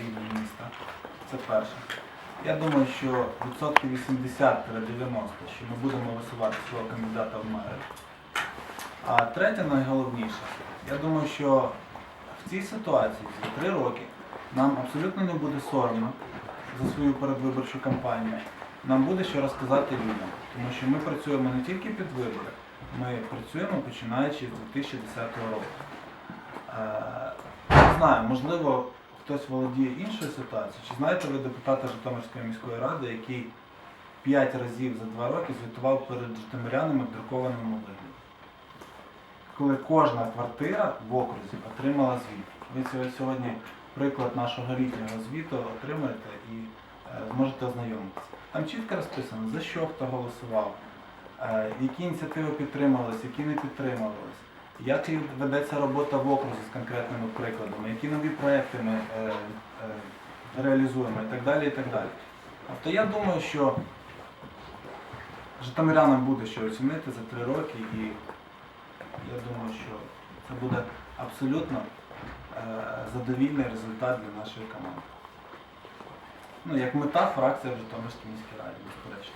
рівня міста. Це перше. Я думаю, що відсотків 80-90, що ми будемо висувати свого кандидата в мери. А третє найголовніше, я думаю, що в цій ситуації за три роки нам абсолютно не буде соромно за свою передвиборчу кампанію. Нам буде що розказати людям, тому що ми працюємо не тільки під вибори, ми працюємо починаючи з 2010 року. Е, Не знаю, можливо, хтось володіє іншою ситуацією. Чи знаєте ви депутата Житомирської міської ради, який 5 разів за 2 роки звітував перед житомирянами в друкованому вигляді? Коли кожна квартира в окрузі отримала звіт. Ви сьогодні приклад нашого літнього звіту отримаєте і е, зможете ознайомитися. Там чітко розписано, за що хто голосував, е, які ініціативи підтримувалися, які не підтримувалися, як ведеться робота в окрузі з конкретними прикладами, які нові проекти ми е, е, реалізуємо і так далі. і так далі. Тобто я думаю, що житомирянам буде що оцінити за три роки і я думаю, що це буде абсолютно е, задовільний результат для нашої команди. Ну, як мета, фракція в Житомирській міській раді, безперечно.